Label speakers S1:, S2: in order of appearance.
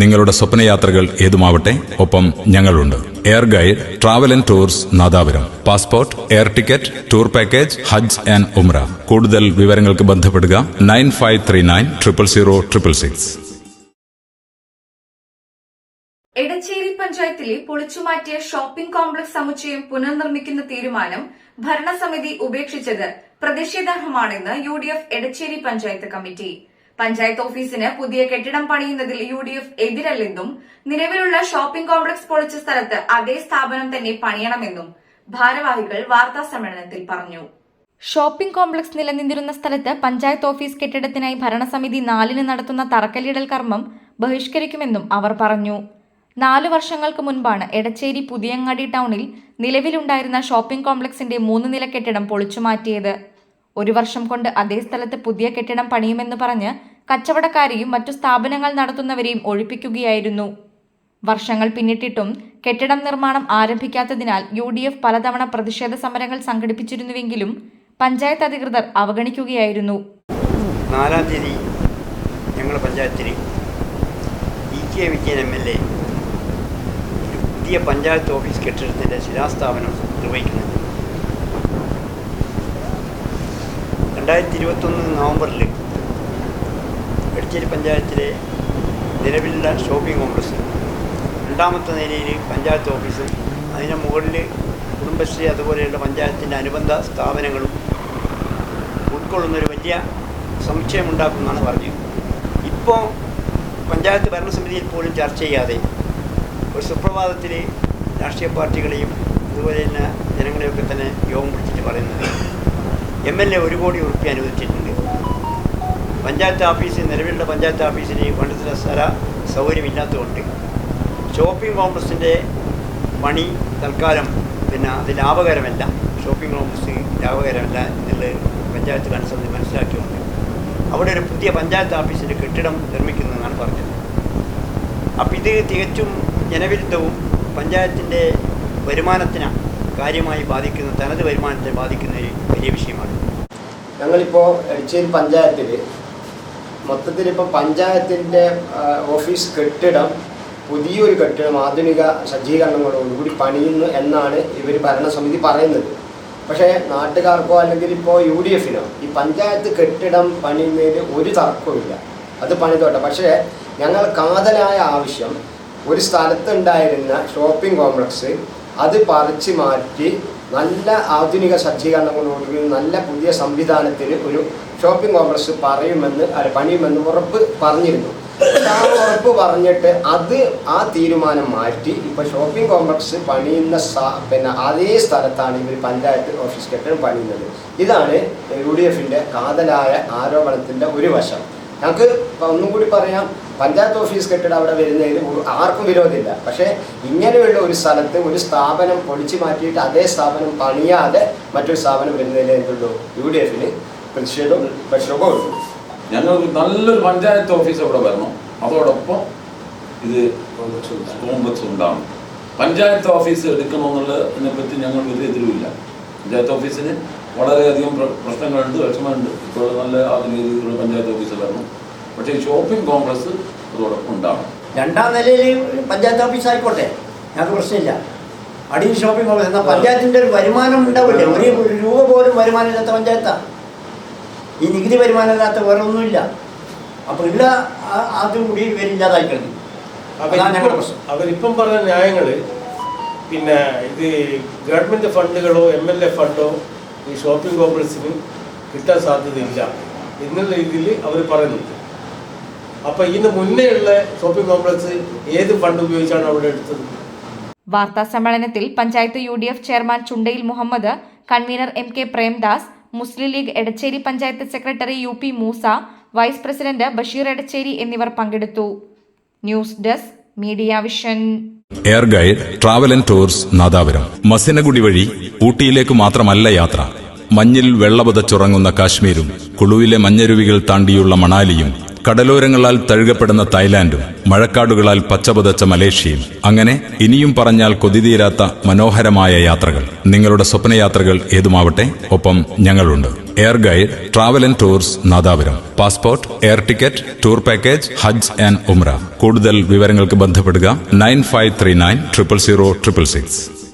S1: നിങ്ങളുടെ സ്വപ്നയാത്രകൾ ഏതുമാവട്ടെ ഒപ്പം ഞങ്ങളുണ്ട്. Air guide travel and tours Nadapuram. Passport air ticket tour package Hajj and Umrah കൂടുതൽ വിവരങ്ങൾക്ക് ബന്ധപ്പെടുക nine five three nine triple zero triple six.
S2: Edachery പഞ്ചായത്തിലെ പൊളിച്ചുമാറ്റിയ ഷോപ്പിംഗ് കോംപ്ലക്സ് സമുച്ചയം പുനർനിർമ്മിക്കുന്ന തീരുമാനം ഭരണസമിതി ഉപേക്ഷിച്ചത് പ്രതിഷേധാർഹമാണെന്ന് U D F Edachery panchayat committee. Panchayat ഓഫീസിന് പുതിയ കെട്ടിടം പണിയുന്നതിൽ യു ഡി എഫ് എതിരല്ലെന്നും നിലവിലുള്ള ഷോപ്പിംഗ് കോംപ്ലക്സ് പൊളിച്ച സ്ഥലത്ത് അതേ സ്ഥാപനം തന്നെ പണിയണമെന്നും ഭാരവാഹികൾ വാർത്താ സമ്മേളനത്തിൽ പറഞ്ഞു. ഷോപ്പിംഗ് കോംപ്ലക്സ് നിലനിന്നിരുന്ന സ്ഥലത്ത് പഞ്ചായത്ത് ഓഫീസ് കെട്ടിടത്തിനായി ഭരണസമിതി നാലിന് നടത്തുന്ന തറക്കല്ലിടൽ കർമ്മം ബഹിഷ്കരിക്കുമെന്നും അവർ പറഞ്ഞു. നാലു വർഷങ്ങൾക്ക് മുൻപാണ് എടച്ചേരി പുതിയങ്ങാടി ടൗണിൽ നിലവിലുണ്ടായിരുന്ന ഷോപ്പിംഗ് കോംപ്ലക്സിന്റെ മൂന്ന് നില കെട്ടിടം പൊളിച്ചുമാറ്റിയത് ഒരു വർഷം കൊണ്ട് അതേ സ്ഥലത്ത് പുതിയ കെട്ടിടം പണിയുമെന്ന് പറഞ്ഞ് കച്ചവടക്കാരെയും മറ്റു സ്ഥാപനങ്ങൾ നടത്തുന്നവരെയും ഒഴിപ്പിക്കുകയായിരുന്നു. വർഷങ്ങൾ പിന്നിട്ടിട്ടും കെട്ടിടം നിർമ്മാണം ആരംഭിക്കാത്തതിനാൽ യു ഡി എഫ് പലതവണ പ്രതിഷേധ സമരങ്ങൾ സംഘടിപ്പിച്ചിരുന്നുവെങ്കിലും പഞ്ചായത്ത് അധികൃതർ അവഗണിക്കുകയായിരുന്നു.
S3: നാലാം തീയതി ഞങ്ങളുടെ പഞ്ചായത്തിൽ പുതിയ പഞ്ചായത്ത് ഓഫീസ് കെട്ടിടത്തിന്റെ ശിലാസ്ഥാപനം നിർവഹിക്കുന്നുണ്ട്. രണ്ടായിരത്തി ഇരുപത്തൊന്ന് നവംബറിൽ എടച്ചേരി പഞ്ചായത്തിലെ നിലവിലുള്ള ഷോപ്പിംഗ് കോംപ്ലക്സ്. രണ്ടാമത്തെ നിലയിൽ പഞ്ചായത്ത് ഓഫീസും. അതിന് മുകളിൽ കുടുംബശ്രീ അതുപോലെയുള്ള പഞ്ചായത്തിന്റെ അനുബന്ധ സ്ഥാപനങ്ങളും ഉൾക്കൊള്ളുന്നൊരു വലിയ സംശയമുണ്ടാക്കുമെന്നാണ് പറഞ്ഞത്. ഇപ്പോൾ പഞ്ചായത്ത് ഭരണസമിതിയിൽ പോലും ചർച്ച ചെയ്യാതെ ഒരു സുപ്രഭാതത്തിൽ രാഷ്ട്രീയ പാർട്ടികളെയും അതുപോലെ തന്നെ ജനങ്ങളെയൊക്കെ തന്നെ യോഗം വിളിച്ചിട്ട് പറയുന്നത്. എം എൽ എ ഒരു കോടി ഉറുപ്പ്യ അനുവദിച്ചിട്ടുണ്ട്. പഞ്ചായത്ത് ഓഫീസ് നിലവിലുള്ള പഞ്ചായത്ത് ഓഫീസിന് പണ്ടത്തിന് സ്ഥല സൗകര്യമില്ലാത്തതുകൊണ്ട് ഷോപ്പിംഗ് കോംപ്ലക്സിന്റെ പണി തൽക്കാലം പിന്നെ അത് ലാഭകരമല്ല. ഷോപ്പിംഗ് കോംപ്ലക്സ് ലാഭകരമല്ല എന്നുള്ളത് പഞ്ചായത്ത് കൺസൾട്ട് മനസ്സിലാക്കിയുണ്ട് അവിടെ ഒരു പുതിയ പഞ്ചായത്ത് ഓഫീസിന്റെ കെട്ടിടം നിർമ്മിക്കുന്നതെന്നാണ് പറഞ്ഞത്. അപ്പോൾ ഇത് തികച്ചും ജനവിരുദ്ധവും പഞ്ചായത്തിന്റെ വരുമാനത്തിന് കാര്യമായി ബാധിക്കുന്ന തനത് വരുമാനത്തെ ബാധിക്കുന്ന ഒരു വലിയ വിഷയമാണ്.
S4: ഞങ്ങളിപ്പോൾ എടച്ചേരി പഞ്ചായത്തിൽ മൊത്തത്തിലിപ്പോൾ പഞ്ചായത്തിന്റെ ഓഫീസ് കെട്ടിടം പുതിയൊരു കെട്ടിടം ആധുനിക സജ്ജീകരണങ്ങളോടുകൂടി പണിയുന്നു എന്നാണ് ഇവർ ഭരണസമിതി പറയുന്നത്. പക്ഷേ നാട്ടുകാർക്കോ അല്ലെങ്കിൽ ഇപ്പോൾ യു ഡി എഫിനോ ഈ പഞ്ചായത്ത് കെട്ടിടം പണിയുന്നതിൽ ഒരു തർക്കമില്ല അത് പണിതോട്ടെ. പക്ഷേ ഞങ്ങൾ കാതലായ ആവശ്യം ഒരു സ്ഥലത്തുണ്ടായിരുന്ന ഷോപ്പിംഗ് കോംപ്ലക്സ് അത് പറിച്ച് മാറ്റി നല്ല ആധുനിക സജ്ജീകരണങ്ങളോടുകൂടി നല്ല പുതിയ സംവിധാനത്തിന് ഒരു ഷോപ്പിംഗ് കോംപ്ലക്സ് പറയുമെന്ന് അല്ല പണിയുമെന്ന് ഉറപ്പ് പറഞ്ഞിരുന്നു. ആ ഉറപ്പ് പറഞ്ഞിട്ട് അത് ആ തീരുമാനം മാറ്റി ഇപ്പൊ ഷോപ്പിംഗ് കോംപ്ലക്സ് പണിയുന്ന പിന്നെ അതേ സ്ഥലത്താണ് ഇവർ പഞ്ചായത്ത് ഓഫീസ് കെട്ടിടം പണിയുന്നത്. ഇതാണ് യു ഡി എഫിന്റെ കാതലായ ആരോപണത്തിന്റെ ഒരു വശം. ഞങ്ങൾക്ക് ഒന്നും കൂടി പറയാം. പഞ്ചായത്ത് ഓഫീസ് കെട്ടിടം അവിടെ വരുന്നതിൽ ആർക്കും വിരോധമില്ല. പക്ഷേ ഇങ്ങനെയുള്ള ഒരു സ്ഥലത്ത് ഒരു സ്ഥാപനം പൊളിച്ചു മാറ്റിയിട്ട് അതേ സ്ഥാപനം പണിയാതെ മറ്റൊരു സ്ഥാപനം വരുന്നതിൽ എന്തുള്ളൂ യു ഡി എഫിന് പ്രതിഷേധവും പ്രക്ഷോഭവും ഉണ്ട്.
S5: ഞങ്ങൾക്ക് നല്ലൊരു പഞ്ചായത്ത് ഓഫീസ് അവിടെ വരണം. അതോടൊപ്പം ഇത് കോംപ്ലക്സ് ഉണ്ടാവണം പഞ്ചായത്ത് ഓഫീസ് എടുക്കണമെന്നുള്ളതിനെ പറ്റി ഞങ്ങൾ വലിയ എതിരുമില്ല. പഞ്ചായത്ത് ഓഫീസിന് വളരെയധികം പ്ര- പ്രശ്നങ്ങളുണ്ട് വിഷമമുണ്ട്. ഇപ്പോൾ നല്ല ആധുനിക രീതിയിലുള്ള പഞ്ചായത്ത് ഓഫീസ് വരണം. പക്ഷേ ഷോപ്പിംഗ് കോംപ്ലക്സ് അതോടൊപ്പം ഉണ്ടാവണം
S3: രണ്ടാം നിലയിൽ പഞ്ചായത്ത് ഓഫീസ് ആയിക്കോട്ടെ. ഞങ്ങൾക്ക് പ്രശ്നമില്ല. അടിയിൽ ഷോപ്പിംഗ് കോംപ്ലക്സ് എന്നാൽ പഞ്ചായത്തിന്റെ ഒരു വരുമാനം ഉണ്ടാവില്ലേ? ഒരു ഒരു രൂപ പോലും വരുമാനം ഇല്ലാത്ത പഞ്ചായത്താണ് ഈ നികുതി വരുമാനം ഇല്ലാത്ത വേറെ ഒന്നുമില്ല അപ്പോൾ ഉള്ള ആദ്യം കൂടി വരില്ലാതായി കഴിഞ്ഞു
S6: അവരിപ്പം പറഞ്ഞ ന്യായങ്ങൾ പിന്നെ ഇത് ഗവൺമെന്റ് ഫണ്ടുകളോ എം എൽ എ ഫണ്ടോ ഈ ഷോപ്പിംഗ് കോംപ്ലക്സിന് കിട്ടാൻ സാധ്യതയില്ല. എന്നുള്ള രീതിയിൽ അവർ പറയുന്നുണ്ട്. അപ്പം ഇതിന് മുന്നേ ഉള്ള ഷോപ്പിംഗ് കോംപ്ലക്സ് ഏത് ഫണ്ട് ഉപയോഗിച്ചാണ് അവിടെ എടുത്തത്?
S2: വാർത്താ സമ്മേളനത്തിൽ panchayat U D F chairman Chundayil Muhammad convener M K Premdas Muslim League Edachery panchayat secretary U P Moosa vice president Basheer Edachery എന്നിവർ പങ്കെടുത്തു. News desk media vision.
S1: Air guide travel and tours Nadapuram. Masinagudi വഴി ഊട്ടിയിലേക്ക് മാത്രമല്ല യാത്ര. മഞ്ഞിൽ വെള്ളപുതച്ചുറങ്ങുന്ന കാശ്മീരും കുളുവിലെ മഞ്ഞരുവികൾ താണ്ടിയുള്ള മണാലിയും കടലോരങ്ങളാൽ തഴുകപ്പെടുന്ന തായ്ലാന്റും മഴക്കാടുകളാൽ പച്ചപുതച്ച മലേഷ്യയും. അങ്ങനെ ഇനിയും പറഞ്ഞാൽ കൊതിതീരാത്ത മനോഹരമായ യാത്രകൾ. നിങ്ങളുടെ സ്വപ്നയാത്രകൾ ഏതുമാവട്ടെ ഒപ്പം ഞങ്ങളുണ്ട്. Air guide travel and tours Nadapuram. Passport air ticket tour package Hajj and ഉംറ. കൂടുതൽ വിവരങ്ങൾക്ക് ബന്ധപ്പെടുക nine five three nine triple zero triple six.